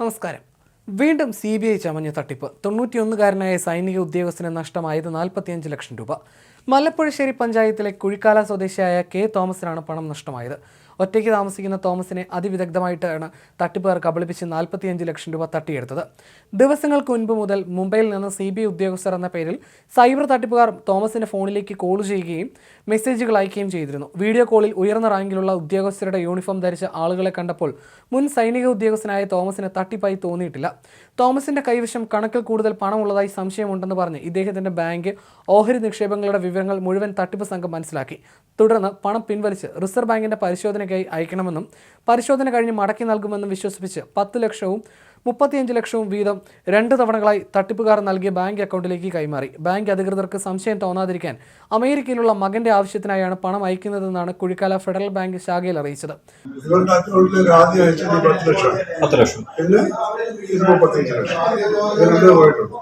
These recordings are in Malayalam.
നമസ്കാരം. വീണ്ടും സി ബി ഐ ചമഞ്ഞ തട്ടിപ്പ്. തൊണ്ണൂറ്റിയൊന്നുകാരനായ സൈനിക ഉദ്യോഗസ്ഥന് നഷ്ടമായത് നാൽപ്പത്തിയഞ്ച് ലക്ഷം രൂപ. മലപ്പുഴശ്ശേരി പഞ്ചായത്തിലെ കുഴിക്കാല സ്വദേശിയായ കെ തോമസിനാണ് പണം നഷ്ടമായത്. ഒറ്റയ്ക്ക് താമസിക്കുന്ന തോമസിനെ അതിവിദഗ്ധമായിട്ടാണ് തട്ടിപ്പുകാർ കബളിപ്പിച്ച് നാൽപ്പത്തിയഞ്ച് ലക്ഷം രൂപ തട്ടിയെടുത്തത്. ദിവസങ്ങൾക്ക് മുൻപ് മുതൽ മുംബൈയിൽ നിന്ന് സി ബി ഉദ്യോഗസ്ഥർ എന്ന പേരിൽ സൈബർ തട്ടിപ്പുകാർ തോമസിന്റെ ഫോണിലേക്ക് കോൾ ചെയ്യുകയും മെസ്സേജുകൾ അയക്കുകയും ചെയ്തിരുന്നു. വീഡിയോ കോളിൽ ഉയർന്ന റാങ്കിലുള്ള ഉദ്യോഗസ്ഥരുടെ യൂണിഫോം ധരിച്ച ആളുകളെ കണ്ടപ്പോൾ മുൻ സൈനിക ഉദ്യോഗസ്ഥനായ തോമസിന് തട്ടിപ്പായി തോന്നിയിട്ടില്ല. തോമസിന്റെ കൈവശം കണക്കിൽ കൂടുതൽ പണമുള്ളതായി സംശയമുണ്ടെന്ന് പറഞ്ഞ് ഇദ്ദേഹത്തിന്റെ ബാങ്ക് ഓഹരി നിക്ഷേപങ്ങളുടെ വിവരങ്ങൾ മുഴുവൻ തട്ടിപ്പ് സംഘം മനസ്സിലാക്കി. തുടർന്ന് പണം പിൻവലിച്ച് റിസർവ് ബാങ്കിന്റെ പരിശോധനയ്ക്കായി അയക്കണമെന്നും പരിശോധന കഴിഞ്ഞ് മടക്കി നൽകുമെന്നും വിശ്വസിപ്പിച്ച് പത്ത് ലക്ഷവും മുപ്പത്തിയഞ്ച് ലക്ഷവും വീതം രണ്ട് തവണകളായി തട്ടിപ്പുകാർ നൽകിയ ബാങ്ക് അക്കൗണ്ടിലേക്ക് കൈമാറി. ബാങ്ക് അധികൃതർക്ക് സംശയം തോന്നാതിരിക്കാൻ അമേരിക്കയിലുള്ള മകന്റെ ആവശ്യത്തിനായാണ് പണം അയക്കുന്നതെന്നാണ് കുഴിക്കാല ഫെഡറൽ ബാങ്ക് ശാഖയിൽ അറിയിച്ചത്.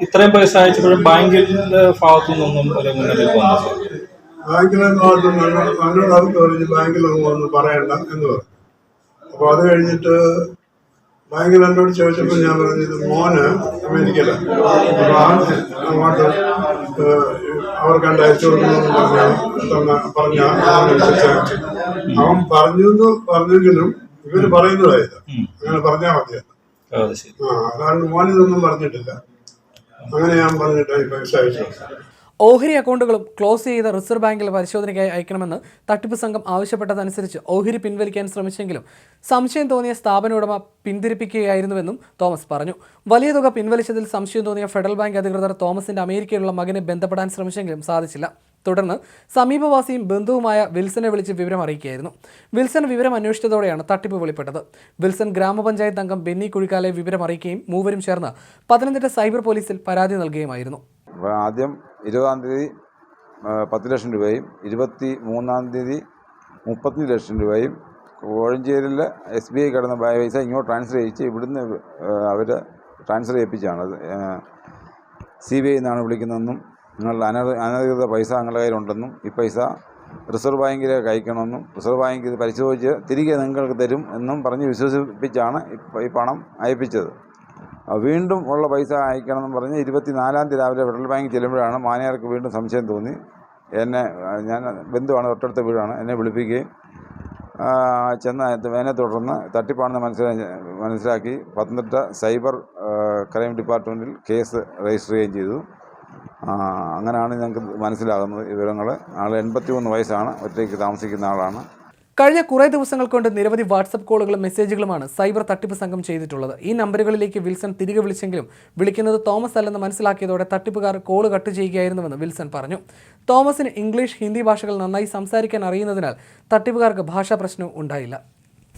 ഇത്രയും പൈസ അയച്ചപ്പോഴും ബാങ്കിന്റെ ഭാഗത്തു ഒരു മുന്നറിയിപ്പ് ബാങ്കിലെ ഭാഗത്ത് ഞങ്ങൾ അവർക്ക് പറഞ്ഞ് ബാങ്കിലൊന്നും വന്ന് പറയണ്ട എന്ന് പറഞ്ഞു. അപ്പോൾ അത് കഴിഞ്ഞിട്ട് ബാങ്കിൽ എന്നോട് ചോദിച്ചപ്പോൾ ഞാൻ പറഞ്ഞു ഇത് മോന് അമേരിക്കയിലാണ് അപ്പോൾ ആ അങ്ങോട്ട് അവർ കണ്ട് അയച്ചു കൊടുക്കണമെന്ന് പറഞ്ഞ പറഞ്ഞ അവൻ പറഞ്ഞു എന്ന് പറഞ്ഞെങ്കിലും ഇവർ പറയുന്നതായത് അങ്ങനെ പറഞ്ഞാൽ മതിയായിരുന്നു. ആ അതാണ് മോനിതൊന്നും പറഞ്ഞിട്ടില്ല. അങ്ങനെ ഞാൻ പറഞ്ഞിട്ട് പൈസ അയച്ചു. ഓഹരി അക്കൗണ്ടുകളും ക്ലോസ് ചെയ്ത റിസർവ് ബാങ്കിൽ പരിശോധനയ്ക്കായി അയക്കണമെന്ന് തട്ടിപ്പ് സംഘം ആവശ്യപ്പെട്ടതനുസരിച്ച് ഓഹരി പിൻവലിക്കാൻ ശ്രമിച്ചെങ്കിലും സംശയം തോന്നിയ സ്ഥാപന ഉടമ പിന്തിരിപ്പിക്കുകയായിരുന്നുവെന്നും തോമസ് പറഞ്ഞു. വലിയ തുക പിൻവലിച്ചതിൽ സംശയം തോന്നിയ ഫെഡറൽ ബാങ്ക് അധികൃതർ തോമസിന്റെ അമേരിക്കയിലുള്ള മകനെ ബന്ധപ്പെടാൻ ശ്രമിച്ചെങ്കിലും സാധിച്ചില്ല. തുടർന്ന് സമീപവാസിയും ബന്ധുവുമായ വിൽസനെ വിളിച്ച് വിവരം അറിയിക്കുകയായിരുന്നു. വിൽസൺ വിവരം അന്വേഷിച്ചതോടെയാണ് തട്ടിപ്പ് വെളിപ്പെട്ടത്. വിൽസൺ ഗ്രാമപഞ്ചായത്ത് അംഗം ബെന്നി കുഴിക്കാലെ വിവരം അറിയിക്കുകയും മൂവരും ചേർന്ന് പത്തനംതിട്ട സൈബർ പോലീസിൽ പരാതി നൽകുകയുമായിരുന്നു. ആദ്യം ഇരുപതാം തീയതി പത്ത് ലക്ഷം രൂപയും ഇരുപത്തി മൂന്നാം തീയതി മുപ്പത്തഞ്ച് ലക്ഷം രൂപയും കോഴഞ്ചേരിയിൽ എസ് ബി ഐ കിടന്ന പൈസ ഇങ്ങോട്ട് ട്രാൻസ്ഫർ ചെയ്യിച്ച് ഇവിടുന്ന് അവർ ട്രാൻസ്ഫർ ചെയ്യിപ്പിച്ചാണ് സി ബി ഐ എന്നാണ് വിളിക്കുന്നതെന്നും നിങ്ങളുടെ അനധ അനധികൃത പൈസ നിങ്ങളുടെ കയ്യിലുണ്ടെന്നും ഈ പൈസ റിസർവ് ബാങ്കിൽ അയക്കണമെന്നും റിസർവ് ബാങ്ക് ഇത് പരിശോധിച്ച് തിരികെ നിങ്ങൾക്ക് തരും എന്നും പറഞ്ഞ് വിശ്വസിപ്പിച്ചാണ് ഈ പണം അയപ്പിച്ചത്. വീണ്ടും ഉള്ള പൈസ അയക്കണമെന്ന് പറഞ്ഞ് ഇരുപത്തിനാലാം തീയതി രാവിലെ ഫെഡറൽ ബാങ്കിൽ ചെല്ലുമ്പോഴാണ് മാനേജർക്ക് വീണ്ടും സംശയം തോന്നി. എന്നെ ഞാൻ ബന്ധുവാണ് തൊട്ടടുത്ത വീടാണ്. എന്നെ വിളിപ്പിക്കുകയും ചെന്ന് അതിനെ തുടർന്ന് തട്ടിപ്പാണെന്ന് മനസ്സിലാക്കി മനസ്സിലാക്കി പത്തനംതിട്ട സൈബർ ക്രൈം ഡിപ്പാർട്ട്മെന്റിൽ കേസ് രജിസ്റ്റർ ചെയ്യുകയും ചെയ്തു. അങ്ങനെയാണ് ഞങ്ങൾക്ക് മനസ്സിലാകുന്നത് വിവരങ്ങൾ ആൾ എൺപത്തി മൂന്ന് വയസ്സാണ് ഒറ്റയ്ക്ക് താമസിക്കുന്ന ആളാണ്. കഴിഞ്ഞ കുറേ ദിവസങ്ങൾ കൊണ്ട് നിരവധി വാട്സപ്പ് കോളുകളും മെസ്സേജുകളുമാണ് സൈബർ തട്ടിപ്പ് സംഘം ചെയ്തിട്ടുള്ളത്. ഈ നമ്പറുകളിലേക്ക് വിൽസൺ തിരികെ വിളിച്ചെങ്കിലും വിളിക്കുന്നത് തോമസ് അല്ലെന്ന് മനസ്സിലാക്കിയതോടെ തട്ടിപ്പുകാർ കോൾ കട്ട് ചെയ്യുകയായിരുന്നുവെന്ന് വിൽസൺ പറഞ്ഞു. തോമസിന് ഇംഗ്ലീഷ് ഹിന്ദി ഭാഷകൾ നന്നായി സംസാരിക്കാൻ അറിയുന്നതിനാൽ തട്ടിപ്പുകാർക്ക് ഭാഷാ പ്രശ്നവും ഉണ്ടായില്ല.